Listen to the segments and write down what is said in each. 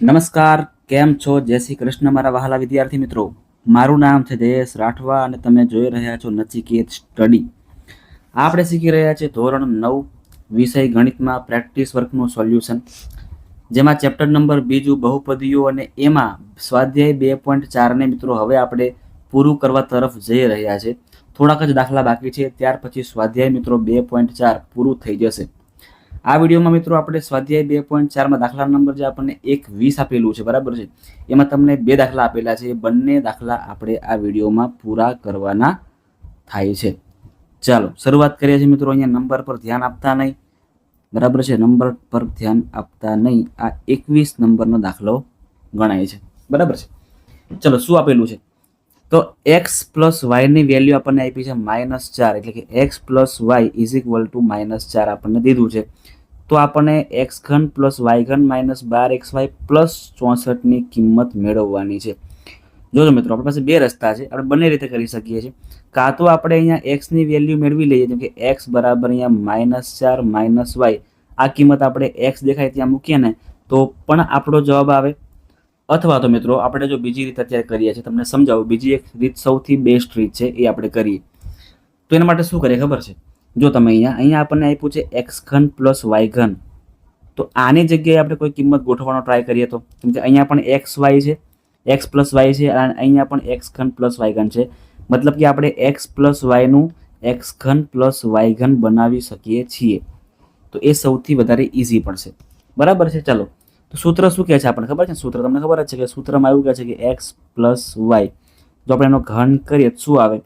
નમસ્કાર, કેમ છો? જય શ્રી કૃષ્ણ મારા વહાલા વિદ્યાર્થી મિત્રો. મારું નામ છે જયેશ રાઠવા અને તમે જોઈ રહ્યા છો નચિકેત સ્ટડી. આપણે શીખી રહ્યા છીએ ધોરણ નવ, વિષય ગણિતમાં પ્રેક્ટિસ વર્કનું સોલ્યુશન. જેમાં ચેપ્ટર નંબર બીજું બહુપદીઓ અને એમાં સ્વાધ્યાય બે પોઈન્ટ ચારને મિત્રો હવે આપણે પૂરું કરવા તરફ જઈ રહ્યા છે. થોડાક જ દાખલા બાકી છે, ત્યાર પછી સ્વાધ્યાય મિત્રો બે પોઈન્ટ ચાર પૂરું થઈ જશે. આ વિડીયોમાં મિત્રો આપણે સ્વાધ્યાય બે પોઈન્ટ ચારમાં દાખલા નંબર જે આપણને એક વીસ આપેલું છે, બરાબર છે? એમાં તમને બે દાખલા આપેલા છે એ બંને દાખલા આપણે આ વિડીયોમાં પૂરા કરવાના થાય છે. ચાલો, શરૂઆત કરીએ છીએ મિત્રો અહીંયા નંબર પર ધ્યાન આપતા નહીં. બરાબર છે, નંબર પર ધ્યાન આપતા નહીં. આ એકવીસ નંબરનો દાખલો ગણાય છે. બરાબર છે? ચલો, શું આપેલું છે? તો એક્સ પ્લસ વાયની વેલ્યુ આપણને આપી છે માઇનસ ચાર, એટલે કે x plus y is equal to minus ચાર આપણને દીધું છે. તો આપણને એક્સ ઘન પ્લસ વાય ઘન માઇનસ બાર એક્સ વાય પ્લસ ચોસઠની કિંમત મેળવવાની છે. જોજો મિત્રો, આપણી પાસે બે રસ્તા છે. આપણે બંને રીતે કરી શકીએ છીએ. કાં તો આપણે અહીંયા એક્સની વેલ્યુ મેળવી લઈએ, જેમ કે એક્સ બરાબર અહીંયા માઇનસ ચાર માઇનસ વાય આ કિંમત આપણે એક્સ દેખાય ત્યાં મૂકીએ ને, તો પણ આપણો જવાબ આવે અથવા તો મિત્રો, આપણે જો બીજી રીત અત્યારે કરીએ છીએ, તમને સમજાવું, બીજી એક રીત સૌથી બેસ્ટ રીત છે એ આપણે કરીએ. તો એના માટે શું કરીએ ખબર છે? જો તમે અહીંયા અહીંયા આપણને આપ્યું છે એક્સ ઘન પ્લસ વાય ઘન. તો આની જગ્યાએ આપણે કોઈ કિંમત ગોઠવવાનો ટ્રાય કરીએ તો? કેમ કે અહીંયા પણ એક્સ વાય છે એક્સ પ્લસ વાય છે, અને અહીંયા પણ એક્સ ઘન પ્લસ વાય ઘન છે. મતલબ કે આપણે એક્સ પ્લસ વાયનું એક્સ ઘન પ્લસ વાય ઘન બનાવી શકીએ છીએ. તો એ સૌથી વધારે ઇઝી પડશે બરાબર છે? ચાલો. તો સૂત્ર શું કહે છે આપણને? ખબર છે સૂત્ર તમને ખબર છે કે સૂત્રમાં એવું કહે છે કે એક્સ પ્લસ વાય જો આપણે એનો ઘન કરીએ શું આવે?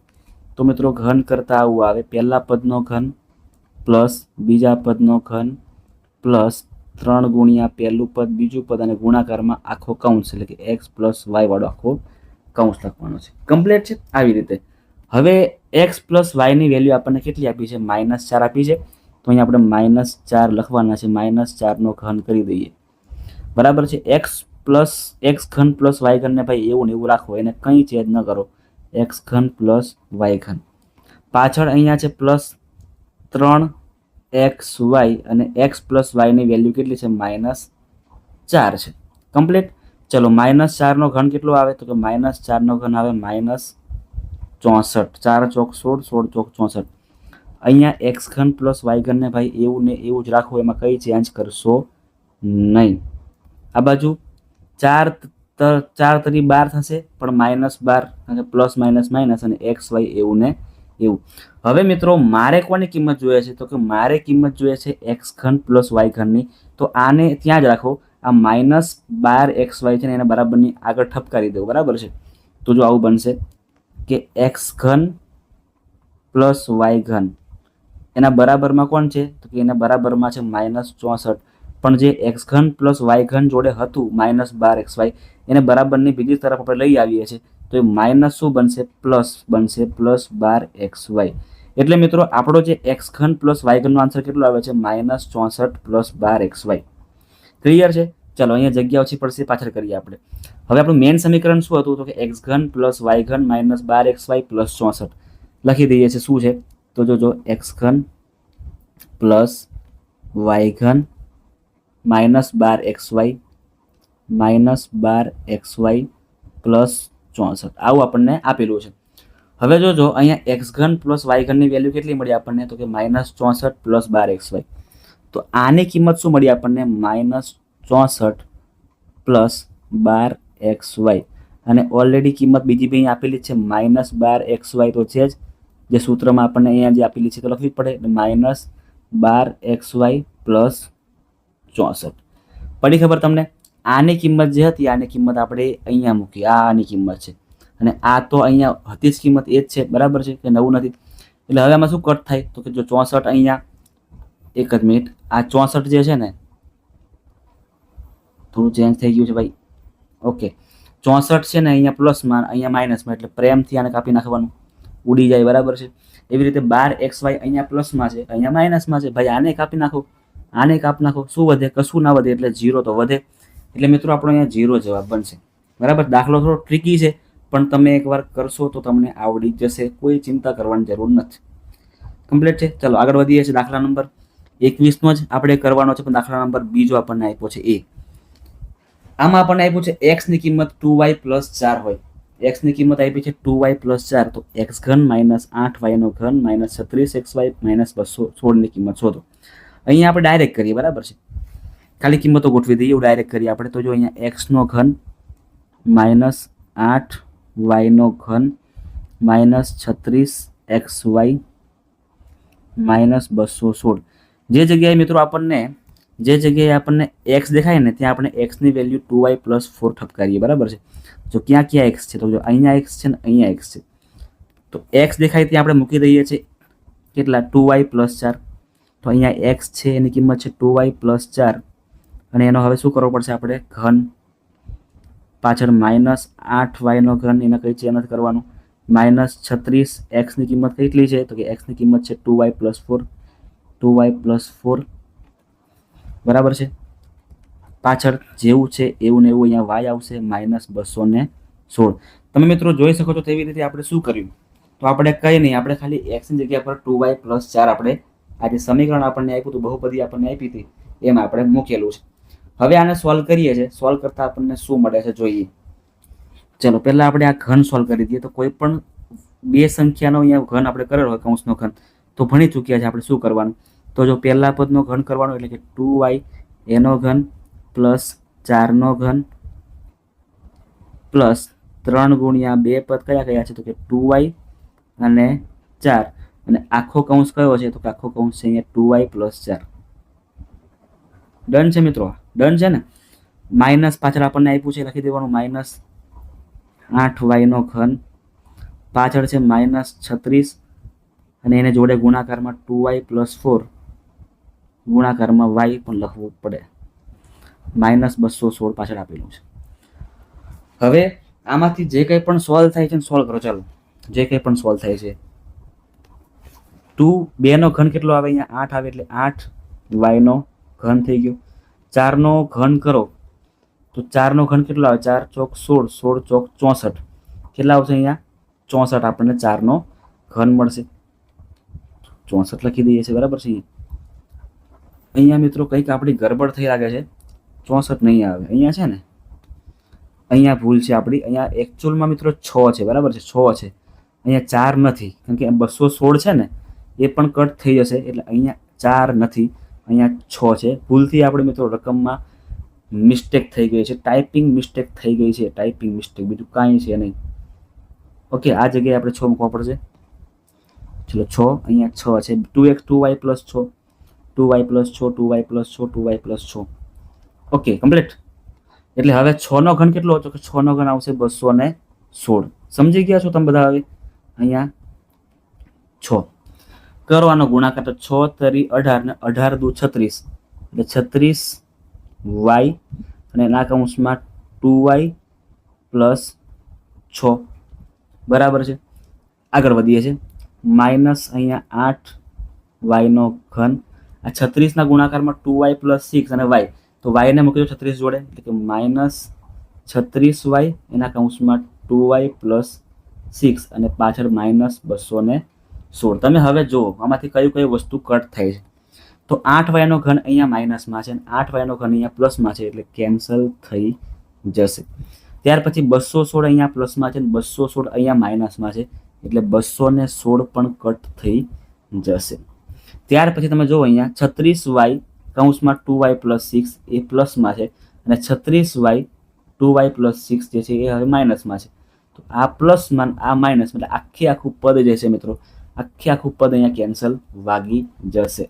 તો મિત્રો ઘન કરતાં આવું આવે. પહેલા પદનો ઘન પ્લસ બીજા પદનો ઘન પ્લસ ત્રણ ગુણ્યા પહેલું પદ, બીજું પદ અને ગુણાકારમાં આખો કૌંસ એટલે કે એક્સ પ્લસ વાય વાળો આખો કૌંસ લખવાનો છે. કમ્પ્લીટ છે? આવી રીતે. હવે એક્સ પ્લસ વાયની વેલ્યુ આપણને કેટલી આપી છે? માઇનસ ચાર આપી છે. તો અહીંયા આપણે માઇનસ ચાર લખવાના છે. માઇનસ ચારનો ઘન કરી દઈએ. બરાબર છે? એક્સ પ્લસ એક્સ ઘન પ્લસ વાય ઘનને ભાઈ એવું ને એવું રાખો, એને કંઈ ચેન્જ ન કરો. એક્સ ઘન પ્લસ વાય ઘન. પાછળ અહીંયા છે પ્લસ ત્રણ એક્સ વાય અને એક્સ પ્લસ વાયની વેલ્યુ કેટલી છે? માઇનસ ચાર છે. કમ્પ્લીટ ચલો માઇનસ ચારનો ઘન કેટલો આવે? તો કે માઇનસ ચારનો ઘન આવે માઇનસ ચોસઠ. ચાર ચોક સોળ સોળ ચોક ચોસઠ. અહીંયા એક્સ ઘન પ્લસ વાય ઘનને ભાઈ એવું ને એવું જ રાખવું એમાં કંઈ ચેન્જ કરશો નહીં. આ બાજુ ચાર ચાર તરી બાર થશે, પણ માઇનસ બાર પ્લસ માઇનસ માઇનસ અને એક્સ વાય એવું ને એવું. હવે મિત્રો, મારે કોની કિંમત જોઈએ છે? તો કે મારે કિંમત જોઈએ છે એક્સ ઘન પ્લસ વાય ઘનની. તો આને ત્યાં જ રાખો. આ માઇનસ બાર એક્સ વાય છે ને એને બરાબરની આગળ ઠપકારી દો. બરાબર છે? તો જો આવું બનશે કે એક્સ ઘન પ્લસ વાય ઘન. એના બરાબરમાં કોણ છે? તો કે એના બરાબરમાં છે માઇનસ ચોસઠ. પણ જે એક્સ ઘન પ્લસ વાય ઘન જોડે હતું માઇનસ બાર એક્સ વાય એને બરાબરની બીજી તરફ આપણે લઈ આવીએ છીએ. તો એ માઇનસ શું બનશે? પ્લસ બનશે પ્લસ બાર એક્સ વાય એટલે મિત્રો, આપણો જે એક્સ ઘન પ્લસ વાય ઘનનો આન્સર કેટલો આવે છે? માઇનસ ચોસઠ પ્લસ બાર એક્સ વાય ક્લિયર છે? ચાલો, અહીંયા જગ્યા ઓછી પડશે, પાછળ કરીએ આપણે. હવે આપણું મેઇન સમીકરણ શું હતું? તો કે એક્સ ઘન પ્લસ વાય ઘન માઇનસ બાર એક્સ વાય પ્લસ ચોસઠ. લખી દઈએ છીએ, શું છે? તો જોજો એક્સ ઘન પ્લસ વાય ઘન માઇનસ બાર એક્સ વાય, માઇનસ બાર એક્સ વાય પ્લસ ચોસઠ. આવું આપણને આપેલું છે. હવે જોજો, અહીંયા એક્સ ઘન પ્લસ વાય ઘનની વેલ્યુ કેટલી મળી આપણને? તો કે માઇનસ ચોસઠ પ્લસ બાર એક્સ વાય. તો આની કિંમત શું મળી આપણને? માઇનસ ચોસઠ પ્લસ બાર એક્સ વાય. અને ઓલરેડી કિંમત બીજી બી આપેલી છે, માઇનસ બાર એક્સ વાય તો છે જ. જે સૂત્રમાં આપણને અહીંયા જે આપેલી છે તો લખવી પડે. માઇનસ બાર એક્સ વાય પ્લસ ચોસઠ. પડી ખબર તમને? આની કિંમત જે હતી, આની કિંમત આપણે અહીંયા મૂકી આની કિંમત છે. અને આ તો અહીંયા હતી જ કિંમત, એ જ છે. બરાબર છે કે નવું નથી? એટલે હવે આમાં શું કટ થાય? તો કે જો ચોસઠ અહીંયા, એક જ મિનિટ. આ ચોસઠ જે છે ને, થોડું ચેન્જ થઈ ગયું છે ભાઈ. ઓકે ચોસઠ છે ને અહીંયા પ્લસમાં અહીંયા માઇનસમાં એટલે પ્રેમથી આને કાપી નાખવાનું. ઉડી જાય, બરાબર છે. એવી રીતે બાર એક્સ વાય અહીંયા પ્લસમાં છે. અહીંયા માઇનસમાં છે. ભાઈ, આને કાપી નાખો. આને કાપ નાખો શું વધે? કશું ના વધે એટલે જીરો તો વધે. એટલે મિત્રો આપણો અહીંયા જીરો જવાબ બનશે. બરાબર? દાખલો થોડો ટ્રિકી છે, પણ તમે એકવાર કરશો તો તમને આવડી જશે. કોઈ ચિંતા કરવાની જરૂર નથી. કમ્પ્લીટ છે? ચલો, આગળ વધીએ છીએ દાખલા નંબર એકવીસનો જ. આપણે કરવાનો છે, પણ દાખલા નંબર બીજો આપણને આપ્યો છે એ. આમાં આપણને આપ્યું છે એક્સની કિંમત ટુ વાય પ્લસ ચાર હોય. એક્સની કિંમત આપી છે ટુ વાય પ્લસ ચાર. તો એક્સ ઘન માઇનસ આઠ વાયનો ઘન માઇનસ છત્રીસ એક્સ વાય માઇનસ બસો સોળની કિંમત શોધો. અહીંયા આપણે ડાયરેક્ટ કરીએ, બરાબર છે? ખાલી કિંમતો ગોઠવી દઈએ, એવું ડાયરેક્ટ કરીએ આપણે. તો જો અહીંયા એક્સનો ઘન માઇનસ આઠ વાયનો ઘન માઇનસ છત્રીસ એક્સ વાય માઇનસ બસો સોળ. જે જગ્યાએ મિત્રો આપણને, જે જગ્યાએ આપણને એક્સ દેખાય ને, ત્યાં આપણે એક્સની value two y plus four ઠપકારીએ, બરાબર છે? જો ક્યાં ક્યાં એક્સ છે? તો જો અહીંયા એક્સ છે ને અહીંયા એક્સ છે. તો એક્સ દેખાય ત્યાં આપણે મૂકી દઈએ છીએ કેટલા? ટુ વાય પ્લસ ચાર. તો અહીંયા એક્સ છે, એની કિંમત છે ટુ વાય પ્લસ ચાર. અને એનો હવે શું કરવો પડશે આપણે? ઘન. પાછળ માઇનસ આઠ વાયનો ઘન એને કઈ નથી કરવાનું. માઇનસ છત્રીસ એક્સની કિંમત કેટલી છે? તો કે એક્સની કિંમત છે two y plus four. Two y plus four. બરાબર છે? પાછળ જેવું છે એવું ને એવું અહીંયા વાય આવશે, માઇનસ બસો ને સોળ. તમે મિત્રો જોઈ શકો છો તેવી રીતે આપણે શું કર્યું? તો આપણે કંઈ નહીં, આપણે ખાલી એક્સની જગ્યા પર ટુ વાય પ્લસ ચાર આપણે આ જે સમીકરણ આપણને આપ્યું હતું, બહુપદી આપણને આપી હતી, એમાં આપણે મૂકેલું છે. હવે આને સોલ્વ કરીએ છીએ. સોલ્વ કરતાં આપણને શું મળે છે જોઈએ. ચલો, પહેલાં આપણે આ ઘન સોલ્વ કરી દઈએ. તો કોઈ પણ બે સંખ્યાનો અહીંયા ઘન આપણે કરેલો હોય, કૌંસનો ઘન, તો ભણી ચૂક્યા છે આપણે શું કરવાનું? તો જો પહેલા પદનો ઘન કરવાનો એટલે કે ટુ વાય, એનો ઘન પ્લસ ચારનો ઘન પ્લસ ત્રણ ગુણ્યા બે પદ કયા કયા છે? તો કે ટુ વાય અને ચાર. અને આખો કૌંસ કયો છે? તો કે આખો કૌંસ છે અહીંયા ટુ વાય પ્લસ ચાર. ડન છે મિત્રો? ડન છે ને? માઇનસ પાછળ આપણને આપ્યું છે, લખી દેવાનું માઇનસ આઠ વાયનો ઘન. પાછળ છે માઇનસ છત્રીસ. અને એને જોડે ગુણાકારમાં ટુ વાય પ્લસ ફોર ગુણાકારમાં વાય પણ લખવું પડે. માઇનસ બસો સોળ પાછળ આપેલું છે. હવે આમાંથી જે કંઈ પણ સોલ્વ થાય છે સોલ્વ કરો, ચાલો. જે કંઈ પણ સોલ્વ થાય છે. ટુ બેનો ઘન કેટલો આવે અહીંયા? આઠ આવે એટલે આઠ. વાયનો ઘન થઈ ગયો. ચારનો ઘન કરો. તો ચારનો ઘન કેટલો આવે? ચાર ચોક સોળ સોળ ચોક ચોસઠ. કેટલા આવશે અહીંયા? ચોસઠ. આપણને ચારનો ઘન મળશે. ચોસઠ લખી દઈએ છીએ, બરાબર છે અહીંયા? મિત્રો કંઈક આપણી ગરબડ થઈ લાગે છે. ચોસઠ નહીં આવે. અહીંયા છે ને? અહીંયા ભૂલ છે આપણી. અહીંયા એકચ્યુઅલમાં મિત્રો છ છે, બરાબર છે? છ છે. અહીંયા ચાર નથી. કારણ કે બસો સોળ છે ને? એ પણ કટ થઈ જશે. એટલે અહીંયા ચાર નથી, અહીંયા છ છે. ભૂલથી આપણે મિત્રો રકમમાં મિસ્ટેક થઈ ગઈ છે. ટાઈપિંગ મિસ્ટેક થઈ ગઈ છે. ટાઈપિંગ મિસ્ટેક બીજું કાંઈ છે નહીં. ઓકે આ જગ્યાએ આપણે છ મૂકવા પડશે. ચલો, છ, અહીંયા છ છે. Two x two y plus છ. ટુ વાય પ્લસ છ ટુ વાય પ્લસ છ ટુ વાય પ્લસ છ. ઓકે કમ્પ્લીટ એટલે હવે છનો ઘન કેટલો હતો? કે છનો ઘન આવશે બસો ને સોળ. સમજી ગયા છો તમે બધા હવે? અહીંયા છ. કરવાનો ગુણાકાર તો છ તરી અઢાર ને અઢાર દુ છત્રીસ. એટલે છત્રીસ વાય અને એના કૌંસમાં ટુ વાય પ્લસ છ. બરાબર છે? આગળ વધીએ છીએ. માઇનસ અહીંયા આઠ વાયનો ઘન. આ છત્રીસના ગુણાકારમાં ટુ વાય પ્લસ સિક્સ અને વાય. તો વાયને મૂકી દો છત્રીસ જોડે. એટલે કે માઇનસ છત્રીસ વાય એના કૌંસમાં ટુ વાય પ્લસ સિક્સ અને પાછળ માઇનસ બસો ને સોળ. તમે હવે જુઓ, આમાંથી કયું કઈ વસ્તુ કટ થાય છે. તો આઠ વાયનો ઘન અહીંયા માઇનસમાં છે અને આઠ વાયનો ઘન અહીંયા પ્લસમાં છે એટલે કેન્સલ થઈ જશે. ત્યાર પછી બસો સોળ અહીંયા પ્લસમાં છે અને બસો સોળ અહીંયા માઇનસમાં છે એટલે બસો ને સોળ પણ કટ થઈ જશે. ત્યાર પછી તમે જુઓ અહીંયા છત્રીસ વાય કૌંસમાં ટુ વાય પ્લસ સિક્સ એ પ્લસમાં છે અને છત્રીસ y two y plus six જે છે એ હવે માઇનસમાં છે. તો આ પ્લસમાં આ માઇનસ એટલે આખી આખું પદ જે છે મિત્રો આખી આખું પદ અહીંયા કેન્સલ વાગી જશે.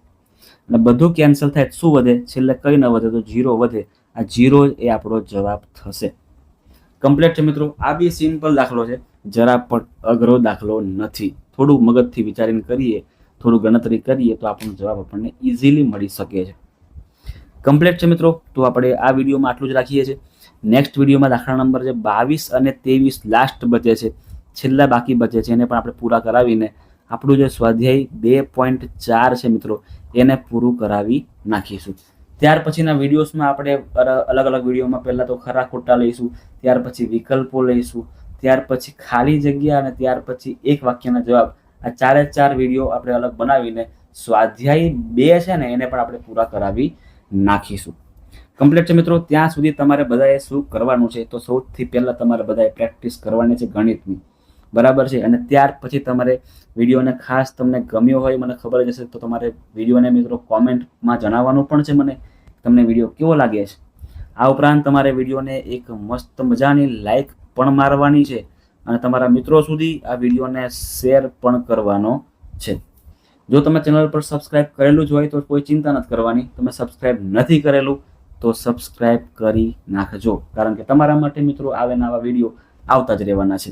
અને બધું કેન્સલ થાય શું વધે? છેલ્લે કંઈ ન વધે તો જીરો વધે. આ જીરો એ આપણો જવાબ થશે. કમ્પ્લીટ છે મિત્રો. આ બી સિમ્પલ દાખલો છે. જરા પણ અઘરો દાખલો નથી. થોડું મગજથી વિચારીને કરીએ, થોડું ગણતરી કરીએ તો આપણો જવાબ આપણને ઇઝીલી મળી શકે છે. કમ્પ્લીટ છે મિત્રો. તો આપણે આ વિડીયોમાં આટલું જ રાખીએ છીએ. નેક્સ્ટ વિડીયોમાં દાખલા નંબર છે બાવીસ અને ત્રેવીસ. લાસ્ટ બચે છે. છેલ્લા બાકી બચે છે. એને પણ આપણે પૂરા કરાવીને આપણું જે સ્વાધ્યાય બે પોઈન્ટ ચાર છે મિત્રો, એને પૂરું કરાવી નાખીશું. ત્યાર પછીના વિડીયોઝમાં આપણે અલગ અલગ વિડીયોમાં પહેલાં તો ખરા ખોટા લઈશું, ત્યાર પછી વિકલ્પો લઈશું, ત્યાર પછી ખાલી જગ્યા અને ત્યાર પછી એક વાક્યના જવાબ. આ ચારે ચાર વીડિયો આપણે અલગ બનાવીને સ્વાધ્યાય બે છે ને, એને પણ આપણે પૂરા કરાવી નાખીશું. કમ્પ્લીટ છે મિત્રો, ત્યાં સુધી તમારે બધાએ શું કરવાનું છે? તો સૌથી પહેલાં તમારે બધાએ પ્રેક્ટિસ કરવાની છે ગણિતની. બરાબર છે? અને ત્યાર પછી તમારે વિડીયોને ખાસ તમને ગમ્યો હોય, મને ખબર જ હશે, તો તમારે વિડીયોને મિત્રો કોમેન્ટમાં જણાવવાનું પણ છે મને, તમને વીડિયો કેવો લાગે છે? આ ઉપરાંત તમારે વિડીયોને એક મસ્ત મજાની લાઇક પણ મારવાની છે અને તમારા મિત્રો સુધી આ વિડીયોને શેર પણ કરવાનો છે. જો તમે ચેનલ પર સબસ્ક્રાઇબ કરેલું જ હોય, તો કોઈ ચિંતા નથી કરવાની. તમે સબસ્ક્રાઇબ નથી કરેલું, તો સબસ્ક્રાઇબ કરી નાખજો. કારણ કે તમારા માટે મિત્રો આવે નવા વીડિયો આવતા જ રહેવાના છે.